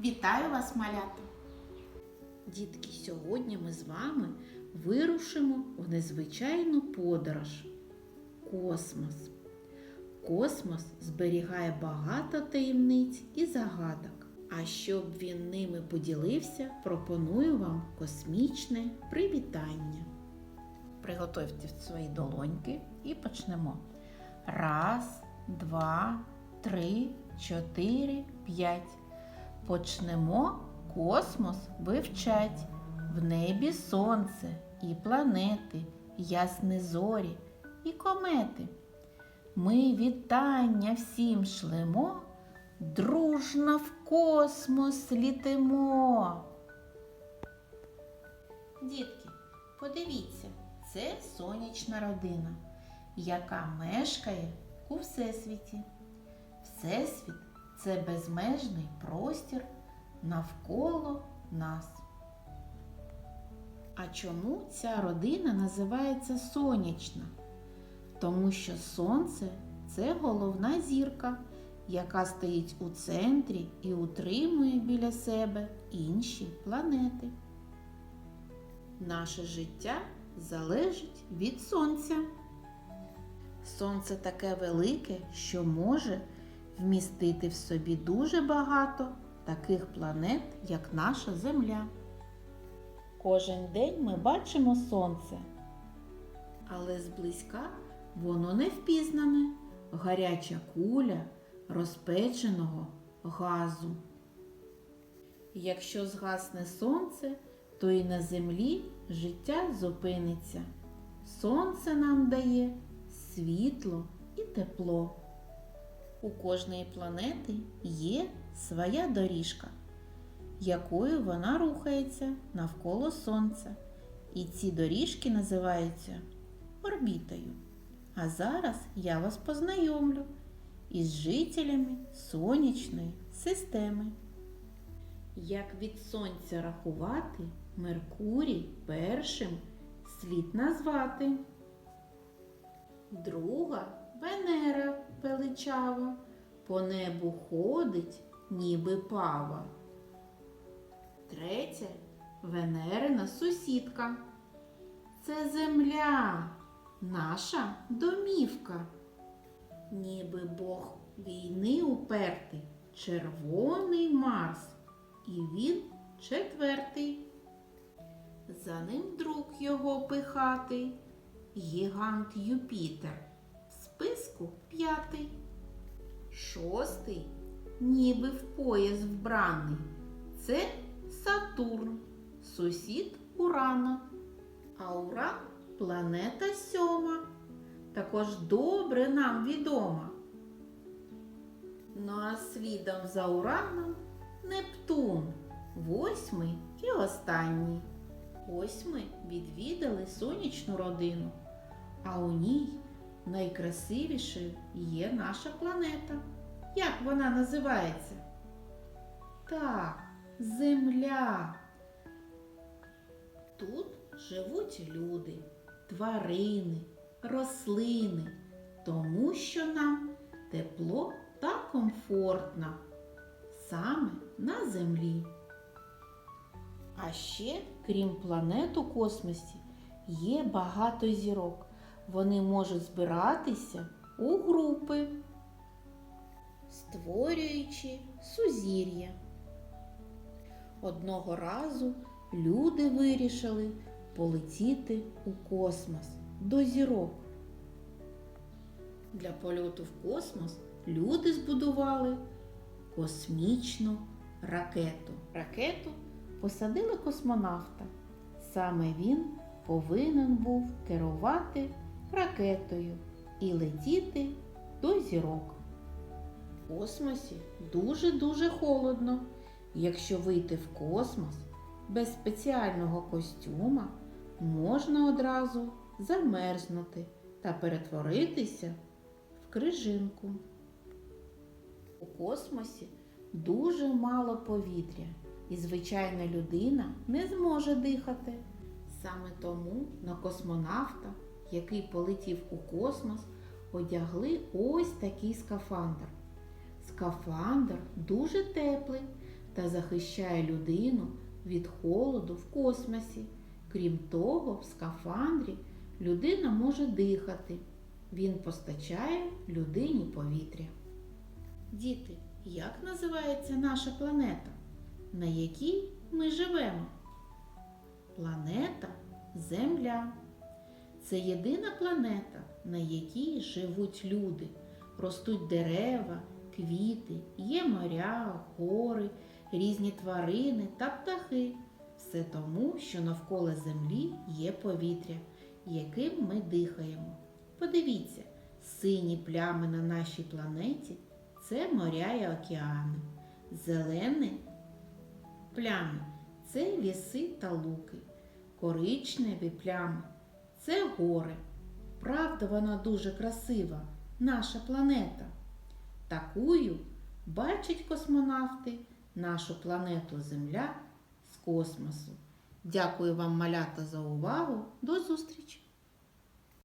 Вітаю вас, малята! Дітки, сьогодні ми з вами вирушимо в незвичайну подорож космос. Космос зберігає багато таємниць і загадок. А щоб він ними поділився, пропоную вам космічне привітання. Приготуйте свої долоньки і почнемо. Раз, два, три, чотири, п'ять. Почнемо космос вивчать. В небі сонце і планети, ясні зорі і комети. Ми вітання всім шлемо, дружно в космос літимо. Дітки, подивіться, це сонячна родина, яка мешкає у Всесвіті. Всесвіт це безмежний простір навколо нас. А чому ця родина називається сонячна? Тому що сонце це головна зірка, яка стоїть у центрі і утримує біля себе інші планети. Наше життя залежить від сонця. Сонце таке велике, що може вмістити в собі дуже багато таких планет, як наша Земля. Кожен день ми бачимо сонце, але зблизька воно не впізнане, гаряча куля розпеченого газу. Якщо згасне сонце, то і на землі життя зупиниться. Сонце нам дає світло і тепло. У кожної планети є своя доріжка, якою вона рухається навколо Сонця. І ці доріжки називаються орбітою. А зараз я вас познайомлю із жителями сонячної системи. Як від Сонця рахувати, Меркурій першим слід назвати. Друга Венера величава, по небу ходить, ніби пава. Третя Венерина сусідка. Це земля, наша домівка. Ніби Бог війни упертий, червоний Марс, і він четвертий. За ним друг його пихатий, гігант Юпітер списку п'ятий. Шостий, ніби в пояс вбраний. Це Сатурн, сусід Урана. А Уран планета сьома. Також добре нам відома. Ну а слідом за Ураном Нептун, восьмий і останній. Ось ми відвідали сонячну родину, а у ній найкрасивішою є наша планета. Як вона називається? Так, Земля. Тут живуть люди, тварини, рослини, тому що нам тепло та комфортно саме на землі. А ще, крім планет у космосі, є багато зірок. Вони можуть збиратися у групи, створюючи сузір'я. Одного разу люди вирішили полетіти у космос до зірок. Для польоту в космос люди збудували космічну ракету. Ракету посадили космонавта. Саме він повинен був керувати ракетою і летіти до зірок. В космосі дуже-дуже холодно. Якщо вийти в космос без спеціального костюма, можна одразу замерзнути та перетворитися в крижинку. У космосі дуже мало повітря, і звичайна людина не зможе дихати. Саме тому на космонавта, який полетів у космос, одягли ось такий скафандр. Скафандр дуже теплий, та захищає людину від холоду в космосі. Крім того, в скафандрі людина може дихати. Він постачає людині повітря. Діти, як називається наша планета, на якій ми живемо? Планета Земля. Це єдина планета, на якій живуть люди. Ростуть дерева, квіти, є моря, гори, різні тварини та птахи. Все тому, що навколо землі є повітря, яким ми дихаємо. Подивіться, сині плями на нашій планеті це моря і океани. Зелені плями це ліси та луки. Коричневі плями це гори. Правда, вона дуже красива, наша планета. Такою бачать космонавти нашу планету Земля з космосу. Дякую вам, малята, за увагу. До зустрічі!